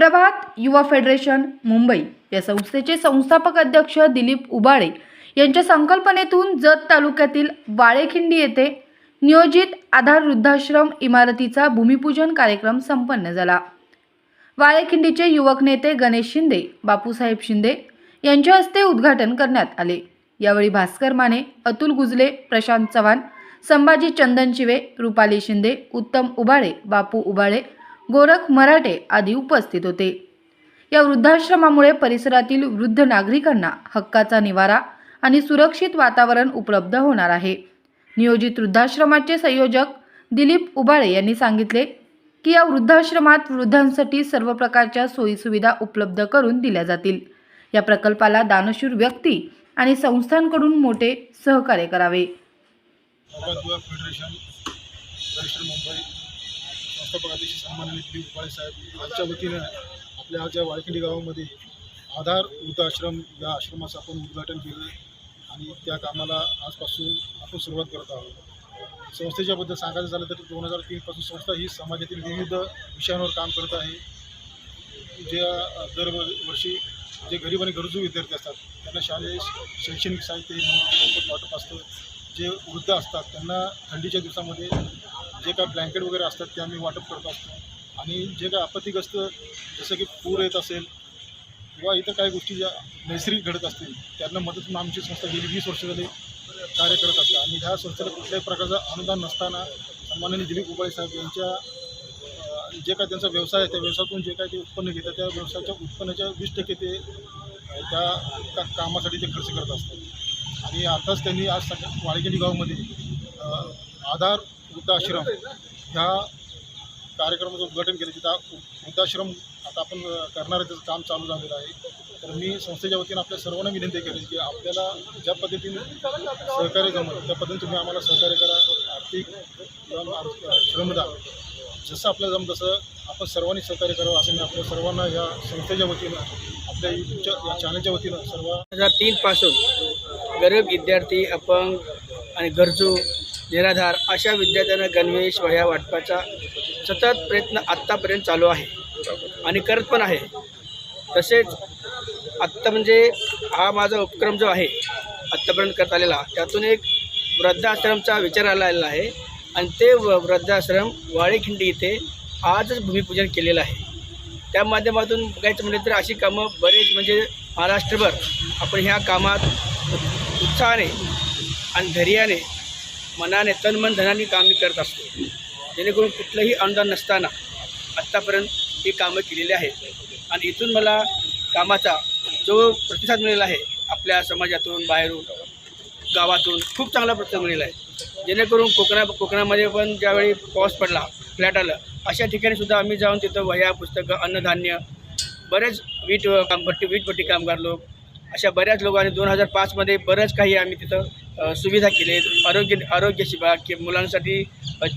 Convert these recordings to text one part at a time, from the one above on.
प्रभात युवा फेडरेशन मुंबई. या संस्थेचे संस्थापक अध्यक्ष दिलीप उबाळे यांच्या संकल्पनेतून जत तालुक्यातील वाळेखिंडी येथे नियोजित आधार वृद्धाश्रम इमारतीचा भूमिपूजन कार्यक्रम संपन्न झाला. वाळेखिंडीचे युवक नेते गणेश शिंदे बापूसाहेब शिंदे यांच्या हस्ते उद्घाटन करण्यात आले. यावेळी भास्कर माने अतुल गुजले प्रशांत चव्हाण संभाजी चंदनशिवे रुपाली शिंदे उत्तम उबाळे बापू उबाळे गोरख मराठे आदी उपस्थित होते. या वृद्धाश्रमामुळे परिसरातील वृद्ध नागरिकांना हक्काचा निवारा आणि सुरक्षित वातावरण उपलब्ध होणार आहे. नियोजित वृद्धाश्रमाचे संयोजक दिलीप उबाळे यांनी सांगितले की या वृद्धाश्रमात वृद्धांसाठी सर्व प्रकारच्या सोयीसुविधा उपलब्ध करून दिल्या जातील. या प्रकल्पाला दानशूर व्यक्ती आणि संस्थांकडून मोठे सहकार्य करावे. प्रभात अतिशय फेडरेशन फेडरेशन सन्माननीय उपाळे साहेब यांच्या वतीनं आपल्या आज वाळकिंडी गावामध्ये आधार वृद्धाश्रम या आश्रमाचं आपण उद्घाटन केलं आणि त्या कामाला आजपासून आपण सुरुवात करत आहोत. संस्थेच्याबद्दल सांगायचं झालं तर दोन हजार तीनपासून संस्था ही समाजातील विविध विषयांवर काम करत आहे. ज्या दरवर्षी जे गरीब आणि गरजू विद्यार्थी असतात त्यांना शालेय शैक्षणिक साहित्य वाटप असतं. जे वृद्ध असतात त्यांना थंडीच्या दिवसामध्ये जे काय ब्लँकेट वगैरे असतात ते आम्ही वाटप करत असतो. आणि जे काय आपत्तीग्रस्त जसं की पूर येत असेल किंवा इतर काही गोष्टी ज्या नैसर्गिक घडत असतील त्यांना मदत म्हणून आमची संस्था गेली वीस वर्ष झाली कार्य करत असते. आणि ह्या संस्थेला कुठल्याही प्रकारचं अनुदान नसताना सन्माननीय दिलीप उबाळे साहेब यांच्या जे काय त्यांचा व्यवसाय आहे त्या व्यवसायातून जे काय ते उत्पन्न घेतात त्या व्यवसायाच्या उत्पन्नाच्या वीस टक्के ते त्या कामासाठी ते खर्च करत असतात. आणि आताच त्यांनी आज सगळ्या वाळगिंडी गावामध्ये आधार वृद्धाश्रम ह्या कार्यक्रमाचं उद्घाटन केलं. तिथं वृद्धाश्रम आता आपण करणार आहे त्याचं काम चालू झालेलं आहे. तर मी संस्थेच्या वतीनं आपल्या सर्वांना विनंती केली की आपल्याला ज्या पद्धतीने सहकार्य जमलं त्या पद्धतीने तुम्ही आम्हाला सहकार्य करा. आर्थिक किंवा श्रमदान जसं आपल्याला जम तसं आपण सर्वांनी सहकार्य करावं असं मी आपल्या सर्वांना या संस्थेच्या वतीनं आपल्या यूट्यूबच्या या चॅनलच्या वतीनं सर्व हजार तीनपासून गरीब विद्यार्थी अपंग आणि गरजू निराधार अशा विद्यार्थ्यांना गणवेश वह्या वाटपाचा सतत प्रयत्न आत्तापर्यंत चालू आहे. आणि करत पण आहे. तसेच आत्ता म्हणजे हा माझा उपक्रम जो आहे आत्तापर्यंत करत आलेला त्यातून एक वृद्धाश्रमचा विचार आलेला आहे. आणि ते वृद्धाश्रम वाळेखिंडी इथे आजच भूमिपूजन केलेलं आहे. त्या माध्यमातून बघायचं म्हणजे तर अशी कामं बरेच म्हणजे महाराष्ट्रभर आपण ह्या कामात उत्साहाने आणि धैर्याने मनाने तन मन धनाने कामे करत असतो. जेणेकरून कुठलंही अनुदान नसताना आत्तापर्यंत ही कामं केलेली आहेत. आणि इथून मला कामाचा जो प्रतिसाद मिळाला आहे आपल्या समाजातून बाहेरून गावातून खूप चांगला प्रतिसाद मिळाला आहे. जेणेकरून कोकणा कोकणामध्ये पण ज्यावेळी पाऊस पडला फ्लॅट आलं अशा ठिकाणी सुद्धा आम्ही जाऊन तिथं वह्या पुस्तकं अन्नधान्य बरेच वीट कामपट्टी वीटपट्टी कामगार लोक अशा बऱ्याच लोकांनी दोन हजार पाचमध्ये बरंच काही आम्ही तिथं सुविधा केले आरोग्य आरोग्य शिबा कि मुलांसाठी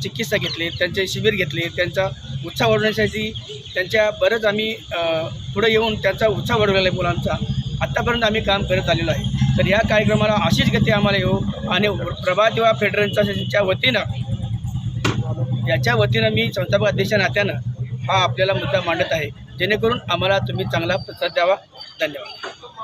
चिकित्सा घेतली त्यांचे शिबिर घेतले त्यांचा उत्साह वाढवण्यासाठी त्यांच्या बरंच आम्ही पुढे येऊन त्यांचा उत्साह वाढवलेला आहे मुलांचा. आत्तापर्यंत आम्ही काम करत आलेलो आहे. तर या कार्यक्रमाला अशीच गती आम्हाला येऊ आणि प्रभात युवा फेडरेशनच्या वतीनं याच्या वतीनं मी संस्थापक अध्यक्ष नात्यानं हा आपल्याला मुद्दा मांडत आहे. जेणेकरून आम्हाला तुम्ही चांगला प्रतिसाद द्यावा. धन्यवाद.